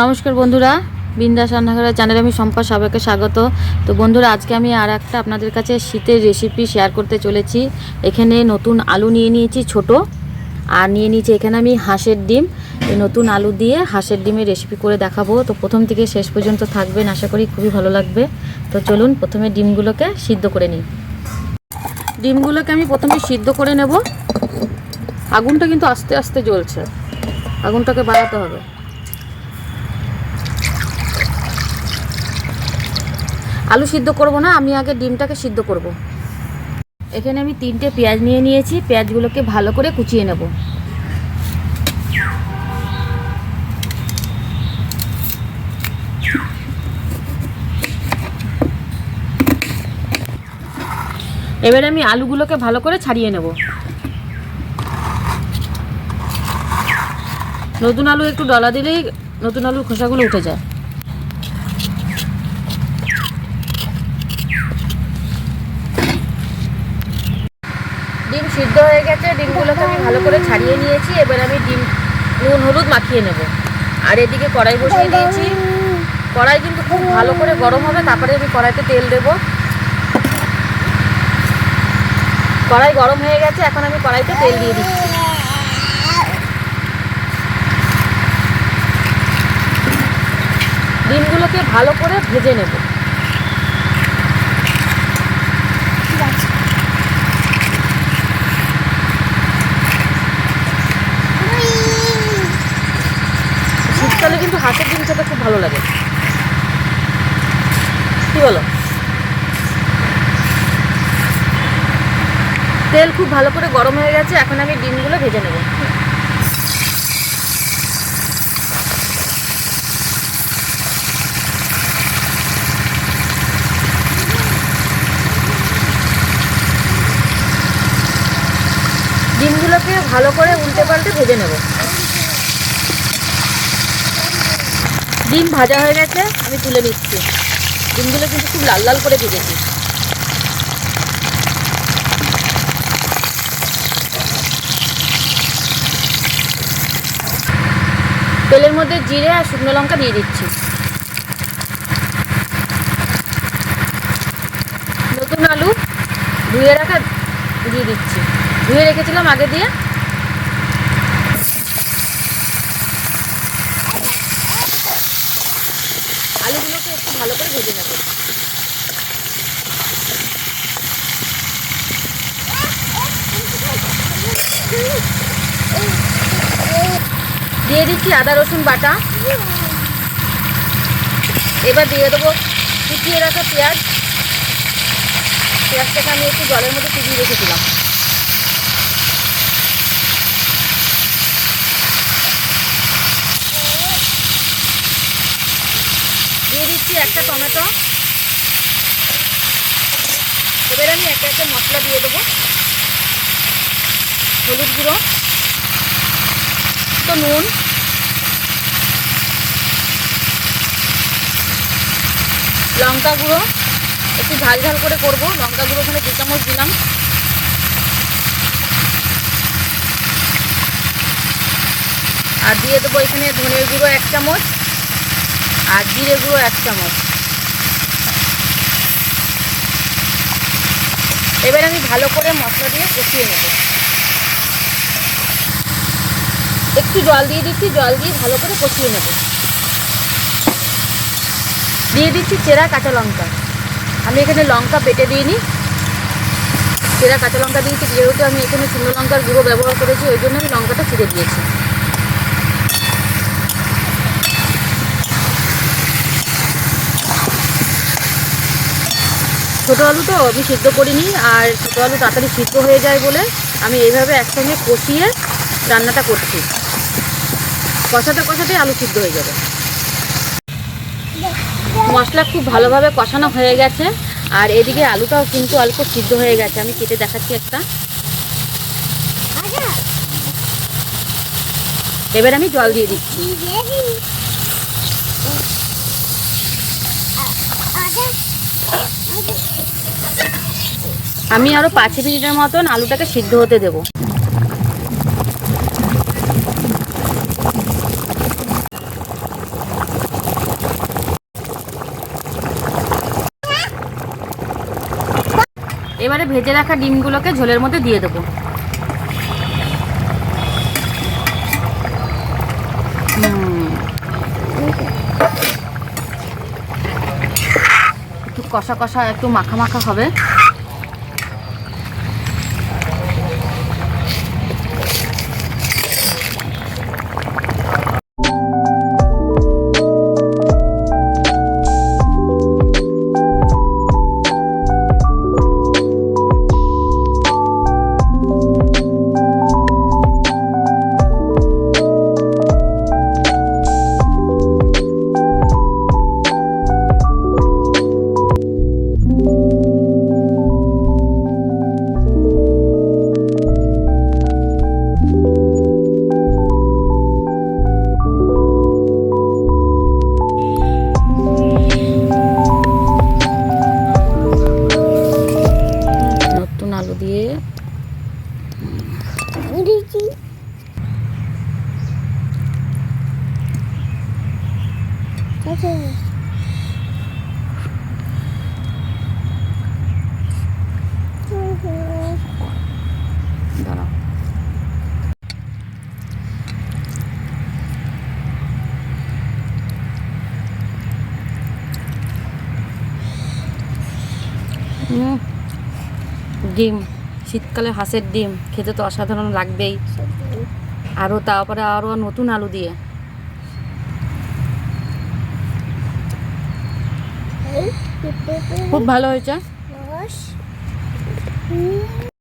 নমস্কার বন্ধুরা, বিন্দাস রান্নাঘরের চ্যানেলে আমি সম্পা সবাইকে স্বাগত। তো বন্ধুরা, আজকে আমি আর একটা আপনাদের কাছে শীতের রেসিপি শেয়ার করতে চলেছি। এখানে নতুন আলু নিয়ে নিয়েছি ছোট, আর নিয়ে নিয়েছি এখানে আমি হাঁসের ডিম। এই নতুন আলু দিয়ে হাঁসের ডিমের রেসিপি করে দেখাবো। তো প্রথম থেকে শেষ পর্যন্ত থাকবেন, আশা করি খুবই ভালো লাগবে। তো চলুন প্রথমে ডিমগুলোকে সিদ্ধ করে নিই। ডিমগুলোকে আমি প্রথমে সিদ্ধ করে নেব। আগুনটা কিন্তু আস্তে আস্তে জ্বলছে। আগুনটাকে বাড়াতে হবে। আলু সিদ্ধ করব না, আমি আগে ডিমটাকে সিদ্ধ করব। এখানে আমি তিনটে পেঁয়াজ নিয়ে নিয়েছি, পেঁয়াজগুলোকে ভালো করে কুচিয়ে নেব। এবারে আমি আলুগুলোকে ভালো করে ছাড়িয়ে নেব। নতুন আলু একটু ডলা দিলেই নতুন আলুর খোসাগুলো উঠে যায়। ডিম সিদ্ধ হয়ে গেছে, ডিমগুলোকে আমি ভালো করে ছাড়িয়ে নিয়েছি, এবার আমি ডিম, নুন, হলুদ মাখিয়ে নেব। আর এদিকে কড়াই বসিয়ে দিয়েছি। কড়াই কিন্তু খুব ভালো করে গরম হবে, তারপরে আমি কড়াইতে তেল দেব। কড়াই গরম হয়ে গেছে, এখন আমি কড়াইতে তেল দিয়ে দিচ্ছি। ডিমগুলোকে ভালো করে ভেজে নেব শীতকালে কিন্তু হাঁসের ডিম খেতে খুব ভালো লাগে। কি বলো? তেল খুব ভালো করে গরম হয়ে গেছে, এখন আমি ডিমগুলো ভেজে নেব। ডিমগুলোকে ভালো করে উল্টে পাল্টে ভেজে নেব। ডিম ভাজা হয়ে গেছে, আমি তুলে নিচ্ছি। ডিমগুলো কিন্তু খুব লাল লাল করে ভেজেছি। তেলের মধ্যে জিরে আর শুকনো লঙ্কা দিয়ে দিচ্ছি। নতুন আলু ধুয়ে রাখা দিয়ে দিচ্ছি। ধুয়ে রেখেছিলাম আগে দিয়ে আলুগুলোকে একটু ভালো করে ভেজে নেব দিয়ে দিচ্ছি আদা, রসুন বাটা। এবার দিয়ে দেবো কুচিয়ে রাখা পেঁয়াজ। পেঁয়াজটাকে আমি একটু জলের মধ্যে চুবিয়ে রেখেছিলাম। দিয়ে দিচ্ছি একটা টমেটো। এবার আমি একটা একটা মশলা দিয়ে দেবো। হলুদ গুঁড়ো। তো নুন। লঙ্কা গুঁড়ো। একটু ঝাল ঝাল করে করব। লঙ্কা গুঁড়ো ওখানে দু চামচ দিলাম। আর দিয়ে দেবো এখানে ধনের গুঁড়ো এক চামচ আর জিরে গুঁড়ো এক চামচ। এবার আমি ভালো করে মশলা দিয়ে কষিয়ে নেব। একটু জল দিয়ে দিচ্ছি, জল দিয়ে ভালো করে কষিয়ে নেব। দিয়ে দিচ্ছি চেরা কাঁচা লঙ্কা। আমি এখানে লঙ্কা পেটে দিইনি। চেরা কাঁচা লঙ্কা দিয়েছি, যেহেতু আমি এখানে শুকনো লঙ্কার গুঁড়ো ব্যবহার করেছি, ওই জন্য আমি লঙ্কাটা ছিঁড়ে দিয়েছি। ছোটো আলু তো আমি সিদ্ধ করিনি, আর ছোটো আলু তাড়াতাড়ি সিদ্ধ হয়ে যায় বলে আমি এইভাবে একসঙ্গে কষিয়ে রান্নাটা করছি। কষাতে কষাতে আলু সিদ্ধ হয়ে যাবে। মশলা খুব ভালোভাবে কষানো হয়ে গেছে। আর এদিকে আলুটাও কিন্তু অল্প সিদ্ধ হয়ে গেছে। আমি কেটে দেখাচ্ছি একটা। এবার আমি জল দিয়ে দিচ্ছি। আমি আরও পাঁচ মিনিটের মতন আলুটাকে সিদ্ধ হতে দেবো। এবারে ভেজে রাখা ডিমগুলোকে ঝোলের মধ্যে দিয়ে দেবো। একটু কষা কষা, একটু মাখা মাখা হবে। দাঁড়াও। ডিম, শীতকালে হাঁসের ডিম, খেতে তো অসাধারণ লাগবেই। আরও তারপরে আরও নতুন আলু দিয়ে। খুব ভালো হয়েছে।